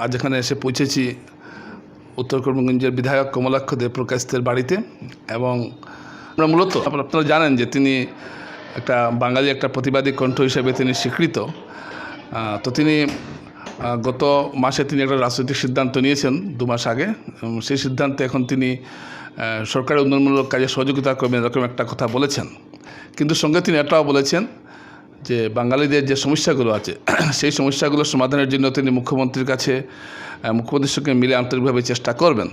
আজ এখানে এসে পৌঁছেছি উত্তর করিমগঞ্জের বিধায়ক কমলাক্ষ দেবপ্রকাশের বাড়িতে এবং আমরা মূলত আপ- আপনারা জানেন যে তিনি একটা বাঙালি, একটা প্রতিবাদী কণ্ঠ হিসেবে তিনি স্বীকৃত। তো তিনি গত মাসে তিনি একটা রাজনৈতিক সিদ্ধান্ত নিয়েছেন দু মাস আগে। সেই সিদ্ধান্তে এখন তিনি সরকারের উন্নয়নমূলক কাজে সহযোগিতা করবেন এরকম একটা কথা বলেছেন। কিন্তু সঙ্গে তিনি এটাও বলেছেন যে বাঙালিদের যে সমস্যাগুলো আছে, সেই সমস্যাগুলো সমাধানের জন্য তিনি মুখ্যমন্ত্রীর কাছে মুখ্যমন্ত্রীর সঙ্গে মিলে আন্তরিকভাবে চেষ্টা করবেন।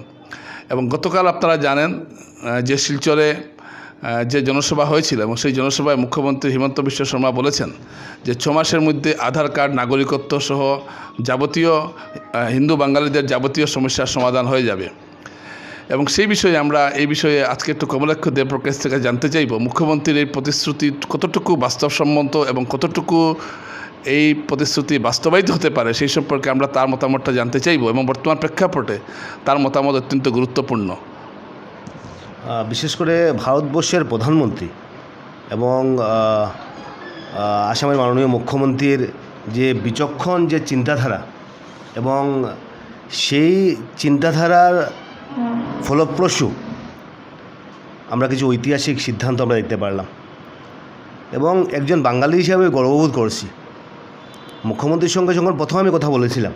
এবং গতকাল আপনারা জানেন যে শিলচরে যে জনসভা হয়েছিল এবং সেই জনসভায় মুখ্যমন্ত্রী হিমন্ত বিশ্ব শর্মা বলেছেন যে ছ মাসের মধ্যে আধার কার্ড, নাগরিকত্ব সহ যাবতীয় হিন্দু বাঙালিদের যাবতীয় সমস্যার সমাধান হয়ে যাবে। এবং সেই বিষয়ে আমরা এই বিষয়ে আজকে একটু কমলাক্ষ দেবপ্রকাশ থেকে জানতে চাইব। মুখ্যমন্ত্রীর এই প্রতিশ্রুতি কতটুকু বাস্তবসম্মত এবং কতটুকু এই প্রতিশ্রুতি বাস্তবায়িত হতে পারে সেই সম্পর্কে আমরা তার মতামতটা জানতে চাইব এবং বর্তমান প্রেক্ষাপটে তার মতামত অত্যন্ত গুরুত্বপূর্ণ। বিশেষ করে ভারতবর্ষের প্রধানমন্ত্রী এবং আসামের মাননীয় মুখ্যমন্ত্রীর যে বিচক্ষণ যে চিন্তাধারা এবং সেই চিন্তাধারার ফলপ্রসূ। আমরা কিছু ঐতিহাসিক সিদ্ধান্ত আমরা দেখতে পারলাম। এবং একজন বাঙালি হিসাবে গর্ববোধ করছি। মুখ্যমন্ত্রীর সঙ্গে যখন প্রথম আমি কথা বলেছিলাম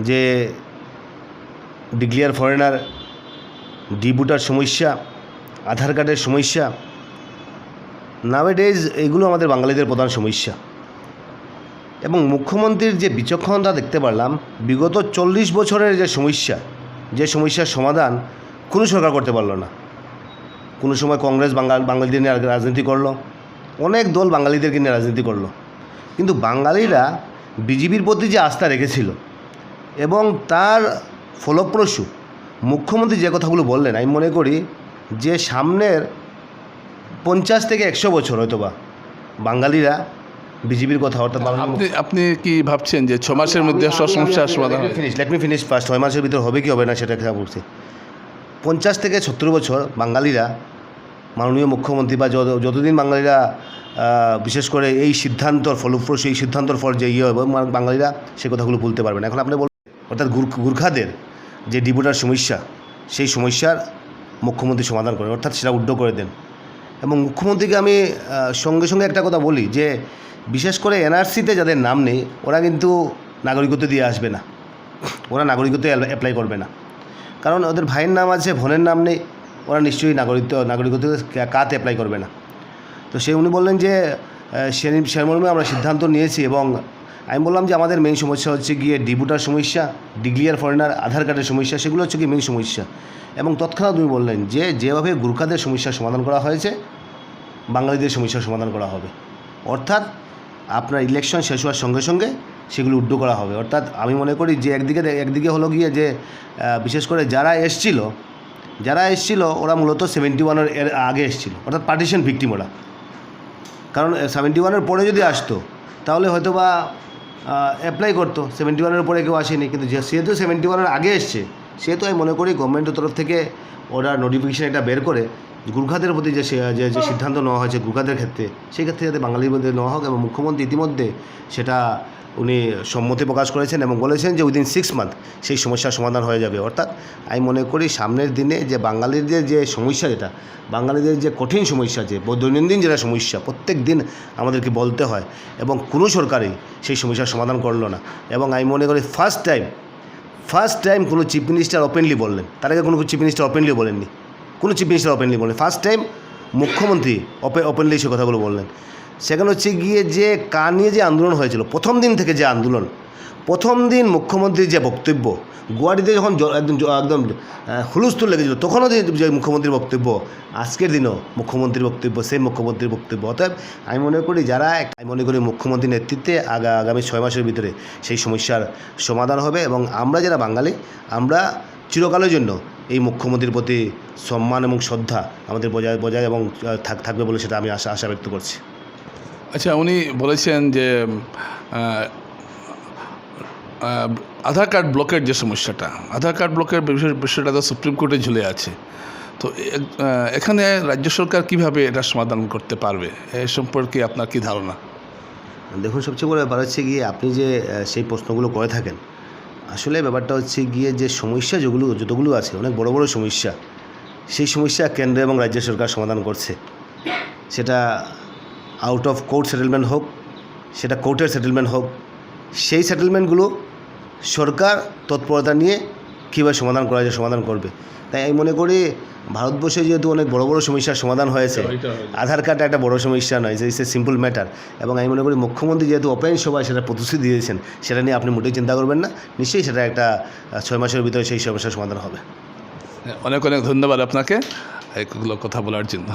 যে ডিক্লিয়ার ফরেনার ডিবুটার সমস্যা, আধার কার্ডের সমস্যা নাওয়েডেজ এগুলো আমাদের বাঙালিদের প্রধান সমস্যা। এবং মুখ্যমন্ত্রীর যে বিচক্ষণতা দেখতে পারলাম, বিগত চল্লিশ বছরের যে সমস্যা যে সমস্যার সমাধান কোনো সরকার করতে পারল না। কোনো সময় কংগ্রেস বাঙাল বাঙালিদের নিয়ে রাজনীতি করল। অনেক দল বাঙালিদেরকে নিয়ে রাজনীতি করল। কিন্তু বাঙালিরা বিজেপির প্রতি যে আস্থা রেখেছিল এবং তার ফলপ্রসূ মুখ্যমন্ত্রী যে কথাগুলো বললেন, আমি মনে করি যে সামনের পঞ্চাশ থেকে একশো বছর হয়তো বা বাঙালিরা বিজেপির কথা অর্থাৎ আপনি আপনি কি ভাবছেন যে ছ মাসের মধ্যে সব সমস্যার সমাধান? Finish let me finish first ছয় মাসের ভিতর হবে কি হবে না সেটা খেলা বলছি পঞ্চাশ থেকে সত্তর বছর বাঙালিরা মাননীয় মুখ্যমন্ত্রী বা যত যতদিন বাঙালিরা বিশেষ করে এই সিদ্ধান্তর ফলপ্রসূ এই সিদ্ধান্তর ফল যে ইয়ে হবে বাঙালিরা সে কথাগুলো ভুলতে পারবে না। এখন আপনি বলবেন অর্থাৎ গুর- গুর্খাদের যে ডিপুটার সমস্যা সেই সমস্যার মুখ্যমন্ত্রী সমাধান করেন অর্থাৎ সেটা উড্ড করে দেন। এবং মুখ্যমন্ত্রীকে আমি সঙ্গে সঙ্গে একটা কথা বলি যে বিশেষ করে এনআরসিতে যাদের নাম নেই, ওরা কিন্তু নাগরিকত্ব দিয়ে আসবে না। ওরা নাগরিকত্ব অ্যাপ্লাই করবে না। কারণ ওদের ভাইয়ের নাম আছে, বোনের নাম নেই, ওরা নিশ্চয়ই নাগরিকত্ব নাগরিকত্ব কাত অ্যাপ্লাই করবে না। তো সে উনি বললেন যে সে আমরা সিদ্ধান্ত নিয়েছি এবং আমি বললাম যে আমাদের মেইন সমস্যা হচ্ছে গিয়ে ডিবুটার সমস্যা ডিগ্লিয়ার ফরেনার আধার কার্ডের সমস্যা, সেগুলো হচ্ছে গিয়ে মেইন সমস্যা। এবং তৎক্ষণাৎ উনি বললেন যে, যেভাবে গুর্খাদের সমস্যার সমাধান করা হয়েছে, বাঙালিদের সমস্যার সমাধান করা হবে। অর্থাৎ আপনার ইলেকশন শেষ হওয়ার সঙ্গে সঙ্গে সেগুলো উড্ডু করা হবে। অর্থাৎ আমি মনে করি যে একদিকে একদিকে হলো গিয়ে যে বিশেষ করে যারা এসছিল যারা এসছিল ওরা মূলত সেভেন্টি ওয়ানের এর আগে এসছিল, অর্থাৎ পার্টিশন ভিক্টিম ওরা। কারণ সেভেন্টি ওয়ানের পরে যদি আসতো, তাহলে হয়তো বা অ্যাপ্লাই করতো। সেভেন্টি ওয়ানের পরে কেউ আসেনি, কিন্তু যে সেহেতু সেভেন্টি ওয়ানের আগে এসছে, সেহেতু আমি মনে করি গভর্নমেন্টের তরফ থেকে ওরা নোটিফিকেশান এটা বের করে গুর্খাদের প্রতি যে যে যে সিদ্ধান্ত নেওয়া হয়েছে গুর্খাদের ক্ষেত্রে, সেই ক্ষেত্রে যাতে বাঙালির মধ্যে নেওয়া হোক এবং মুখ্যমন্ত্রী ইতিমধ্যে সেটা উনি সম্মতি প্রকাশ করেছেন এবং বলেছেন যে উইদিন সিক্স মান্থ সেই সমস্যার সমাধান হয়ে যাবে। অর্থাৎ আমি মনে করি সামনের দিনে যে বাঙালিদের যে সমস্যা যেটা, বাঙালিদের যে কঠিন সমস্যা যে দৈনন্দিন যেটা সমস্যা, প্রত্যেক দিন আমাদেরকে বলতে হয় এবং কোনো সরকারই সেই সমস্যার সমাধান করল না। এবং আমি মনে করি ফার্স্ট টাইম ফার্স্ট টাইম কোনো চিফ মিনিস্টার ওপেনলি বললেন। তার আগে কোনো চিফ মিনিস্টার ওপেনলি বলেননি। কোনো চিফ মিনিস্টার ওপেনলি বলেন ফার্স্ট টাইম মুখ্যমন্ত্রী ওপে ওপেনলি সে কথাগুলো বললেন। সেখানে হচ্ছে গিয়ে যে কা নিয়ে যে আন্দোলন হয়েছিল, প্রথম দিন থেকে যে আন্দোলন, প্রথম দিন মুখ্যমন্ত্রীর যে বক্তব্য, গুয়াহাটিতে যখন একদম একদম হুলস্থুল লেগেছিল, তখনও যে মুখ্যমন্ত্রীর বক্তব্য, আজকের দিনও মুখ্যমন্ত্রীর বক্তব্য সেই মুখ্যমন্ত্রীর বক্তব্য। অতএব আমি মনে করি যারা আমি মনে করি মুখ্যমন্ত্রীর নেতৃত্বে আগা আগামী ছয় মাসের ভিতরে সেই সমস্যার সমাধান হবে এবং আমরা যারা বাঙালি, আমরা চিরকালের জন্য এই মুখ্যমন্ত্রীর প্রতি সম্মান এবং শ্রদ্ধা আমাদের বজায় বজায় এবং থাক থাকবে বলে সেটা আমি আশা আশা ব্যক্ত করছি। আচ্ছা উনি বলেছেন যে আধার কার্ড ব্লকের যে সমস্যাটা আধার কার্ড ব্লকের বিষয়টা তো সুপ্রিম কোর্টে ঝুলে আছে। তো এখানে রাজ্য সরকার কীভাবে এটা সমাধান করতে পারবে? এ সম্পর্কে আপনার কি ধারণা? দেখুন সবচেয়ে বড় ব্যাপার হচ্ছে গিয়ে আপনি যে সেই প্রশ্নগুলো করে থাকেন আসলে ব্যাপারটা হচ্ছে গিয়ে যে সমস্যা যেগুলো, যতগুলো আছে, অনেক বড় বড় সমস্যা, সেই সমস্যা কেন্দ্র এবং রাজ্য সরকার সমাধান করছে। সেটা আউট অফ কোর্ট সেটেলমেন্ট হোক, সেটা কোর্টের সেটেলমেন্ট হোক, সেই সেটেলমেন্টগুলো সরকার তৎপরতা নিয়ে কীভাবে সমাধান করা যায়, সমাধান করবে। তাই আমি মনে করি ভারতবর্ষে যেহেতু অনেক বড় বড় সমস্যার সমাধান হয়েছে আধার কার্ড একটা বড় সমস্যা নয় যে ইটস এ সিম্পল ম্যাটার এবং আমি মনে করি মুখ্যমন্ত্রী যেহেতু ওপেন সভায় সেটা প্রতিশ্রুতি দিয়েছেন সেটা নিয়ে আপনি মোটেই চিন্তা করবেন না। নিশ্চয়ই সেটা একটা ছয় মাসের ভিতরে সেই সমস্যার সমাধান হবে। অনেক অনেক ধন্যবাদ আপনাকে। এগুলো কথা বলার জন্য।